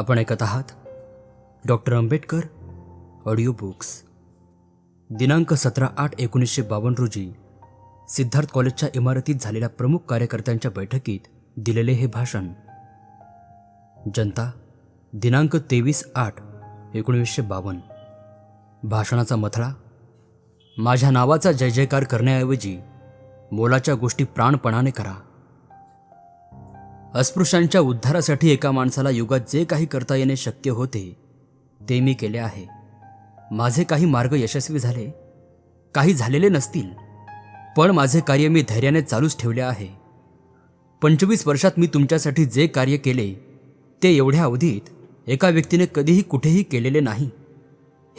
आपण ऐकत आहात डॉक्टर आंबेडकर ऑडिओ बुक्स. दिनांक सतरा आठ एकोणीसशे बावन्न रोजी सिद्धार्थ कॉलेजच्या इमारतीत झालेल्या प्रमुख कार्यकर्त्यांच्या बैठकीत दिलेले हे भाषण. जनता दिनांक तेवीस आठ एकोणीसशे बावन्न. भाषणाचा मथळा माझ्या नावाचा जय जयकार करण्याऐवजी मोलाच्या गोष्टी प्राणपणाने करा. अस्पृश्यांच्या उद्धारासाठी एका माणसाला युगात जे काही करता येणे शक्य होते ते मी केले आहे. माझे काही मार्ग यशस्वी झाले काही झालेले नसतील पण माझे कार्य मी धैर्याने चालूच ठेवले आहे. पंचवीस वर्षात मी तुमच्यासाठी जे कार्य केले ते एवढ्या अवधीत एका व्यक्तीने कधीही कुठेही केलेले नाही.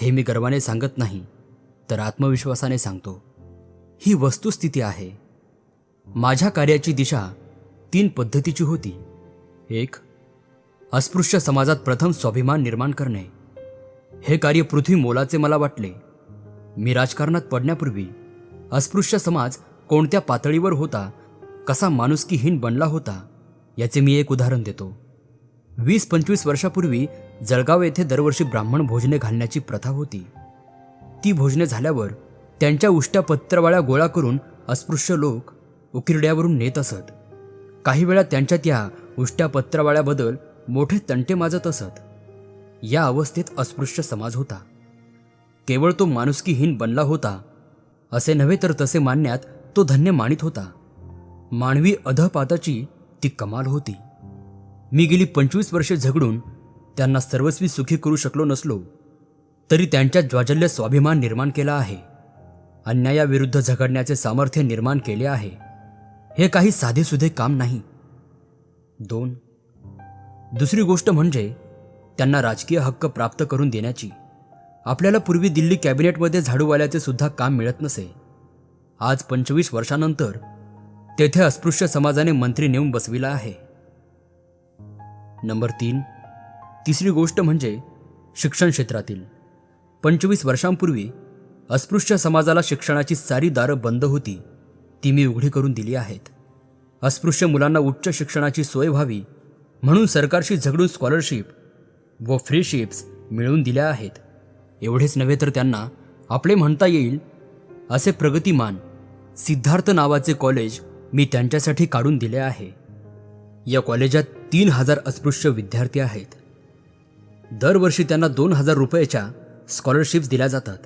हे मी गर्वाने सांगत नाही तर आत्मविश्वासाने सांगतो. ही वस्तुस्थिती आहे. माझ्या कार्याची दिशा तीन पद्धतीची होती. एक अस्पृश्य समाजात प्रथम स्वाभिमान निर्माण करणे. हे कार्य पृथ्वी मोलाचे मला वाटले. मी राजकारणात पडण्यापूर्वी अस्पृश्य समाज कोणत्या पातळीवर होता कसा माणुसकीहीन बनला होता याचे मी एक उदाहरण देतो. वीस पंचवीस वर्षापूर्वी जळगाव येथे दरवर्षी ब्राह्मण भोजने घालण्याची प्रथा होती. ती भोजने झाल्यावर त्यांच्या उष्ट्या पत्रवाळ्या गोळा करून अस्पृश्य लोक उकिरड्यावरून नेत असत. काही वेळा त्यांच्या त्या उष्ट्या पत्रवाळ्याबद्दल मोठे तंटे माजत असत. या अवस्थेत अस्पृश्य समाज होता. केवळ तो माणुसकीहीन बनला होता. असे नव्हे तर तसे मानण्यात तो धन्य मानित होता. मानवी अधपाताची ती कमाल होती. मी गेली पंचवीस वर्षे झगडून त्यांना सर्वस्वी सुखी करू शकलो नसलो तरी त्यांच्या ज्वाजल्य स्वाभिमान निर्माण केला आहे. अन्यायाविरुद्ध झगडण्याचे सामर्थ्य निर्माण केले आहे. हे काही साधेसुधे काम नाही. दोन दुसरी गोष्ट म्हणजे त्यांना राजकीय हक्क प्राप्त करून देण्याची. आपल्याला पूर्वी दिल्ली कॅबिनेटमध्ये झाडूवाल्याचे सुद्धा काम मिळत नसे. आज पंचवीस वर्षानंतर तेथे अस्पृश्य समाजाने मंत्री नेऊन बसविला आहे. नंबर तीन तिसरी गोष्ट म्हणजे शिक्षण क्षेत्रातील. पंचवीस वर्षांपूर्वी अस्पृश्य समाजाला शिक्षणाची सारी दारं बंद होती. ती मी उघडी करून दिली आहेत. अस्पृश्य मुलांना उच्च शिक्षणाची सोय व्हावी म्हणून सरकारशी झगडून स्कॉलरशिप व फ्रीशिप्स मिळवून दिल्या आहेत. एवढेच नव्हे तर त्यांना आपले म्हणता येईल असे प्रगतिमान सिद्धार्थ नावाचे कॉलेज मी त्यांच्यासाठी काढून दिले आहे. या कॉलेजात तीन हजार अस्पृश्य विद्यार्थी आहेत. दरवर्षी त्यांना दोन हजार रुपयाच्या स्कॉलरशिप्स दिल्या जातात.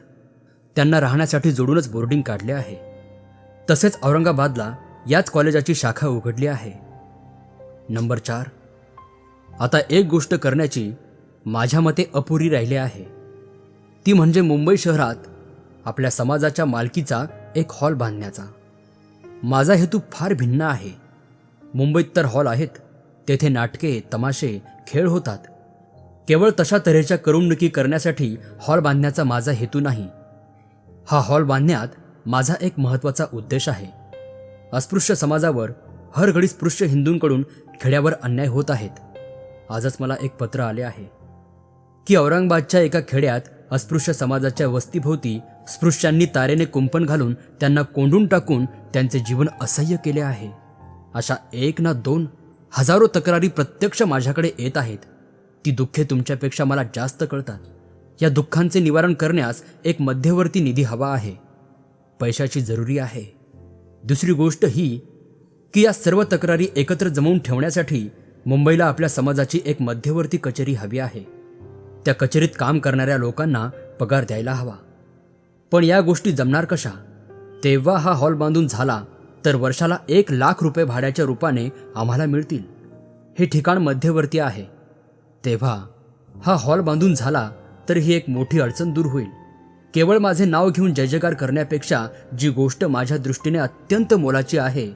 त्यांना राहण्यासाठी जोडूनच बोर्डिंग काढले आहे. तसेच औरंगाबादला याच कॉलेजाची शाखा उघडली आहे. नंबर चार. आता एक गोष्ट करण्याची माझ्या मते अपुरी राहिली आहे. ती म्हणजे मुंबई शहरात आपल्या समाजाच्या मालकीचा एक हॉल बांधण्याचा. माझा हेतू फार भिन्न आहे. मुंबईत तर हॉल आहेत तेथे नाटके तमाशे खेळ होतात. केवळ तशा तऱ्हेच्या करमणुकी करण्यासाठी हॉल बांधण्याचा माझा हेतू नाही. हा हॉल बांधण्यात माझा एक महत्त्वाचा उद्देश आहे. अस्पृश्य समाजावर हर घडी स्पृश्य हिंदूंकडून खेड्यावर अन्याय होत आहेत. आजच मला एक पत्र आले आहे. की औरंगाबादच्या एका खेड्यात अस्पृश्य समाजाच्या वस्तीभोवती स्पृश्यांनी तारेने कुंपण घालून त्यांना कोंडून टाकून त्यांचे जीवन असह्य केले आहे. अशा एक ना दोन हजारो तक्रारी प्रत्यक्ष माझ्याकडे येत आहेत. ती दुःखे तुमच्यापेक्षा मला जास्त कळतात. या दुःखांचे निवारण करण्यास एक मध्यवर्ती निधी हवा आहे. पैशाची जरुरी आहे. दुसरी गोष्ट ही की या सर्व तक्रारी एकत्र जमवून ठेवण्यासाठी मुंबईला आपल्या समाजाची एक मध्यवर्ती कचेरी हवी आहे. त्या कचेरीत काम करणाऱ्या लोकांना पगार द्यायला हवा. पण या गोष्टी जमणार कशा? तेव्हा हा हॉल बांधून झाला तर वर्षाला एक लाख रुपये भाड्याच्या रूपाने आम्हाला मिळतील. हे ठिकाण मध्यवर्ती आहे. तेव्हा हा हॉल बांधून झाला तर ही एक मोठी अडचण दूर होईल. केवळ माझे नाव घेऊन जयजयकार करण्यापेक्षा जी गोष्ट माझ्या दृष्टीने अत्यंत मोलाची आहे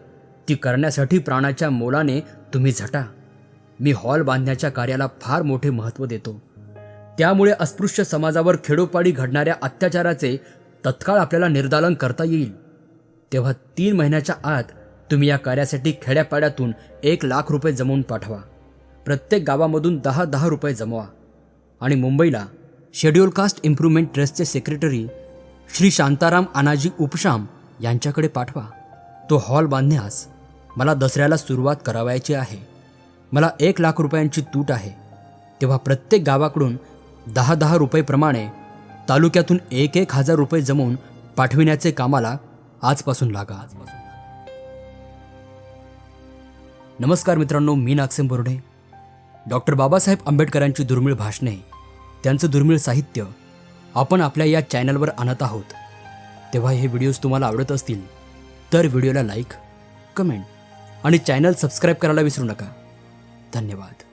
ती करण्यासाठी प्राणाच्या मोलाने तुम्ही झटा. मी हॉल बांधण्याच्या कार्याला फार मोठे महत्त्व देतो. त्यामुळे अस्पृश्य समाजावर खेडोपाडी घडणाऱ्या अत्याचाराचे तत्काळ आपल्याला निर्दालन करता येईल. तेव्हा तीन महिन्याच्या आत तुम्ही या कार्यासाठी खेड्यापाड्यातून एक लाख रुपये जमवून पाठवा. प्रत्येक गावामधून दहा दहा रुपये जमवा. आणि मुंबईला शेड्यूल कास्ट इम्प्रूव्हमेंट ट्रस्टचे सेक्रेटरी श्री शांताराम अनाजी उपशाम यांच्याकडे पाठवा. तो हॉल बांधण्यास मला दसऱ्याला सुरुवात करावायची आहे. मला एक लाख रुपयांची तूट आहे. तेव्हा प्रत्येक गावाकडून दहा दहा रुपयेप्रमाणे तालुक्यातून एक एक हजार रुपये जमवून पाठविण्याचे कामाला आजपासून लागा. नमस्कार मित्रांनो मी नागसेम बोर्डे. डॉक्टर बाबासाहेब आंबेडकरांची दुर्मिळ भाषणे. त्यांचं दुर्मिळ साहित्य आपण आपल्या या चॅनलवर आणत आहोत. तेव्हा हे व्हिडिओज तुम्हाला आवडत असतील तर व्हिडिओला लाईक कमेंट आणि चॅनल सबस्क्राईब करायला विसरू नका. धन्यवाद.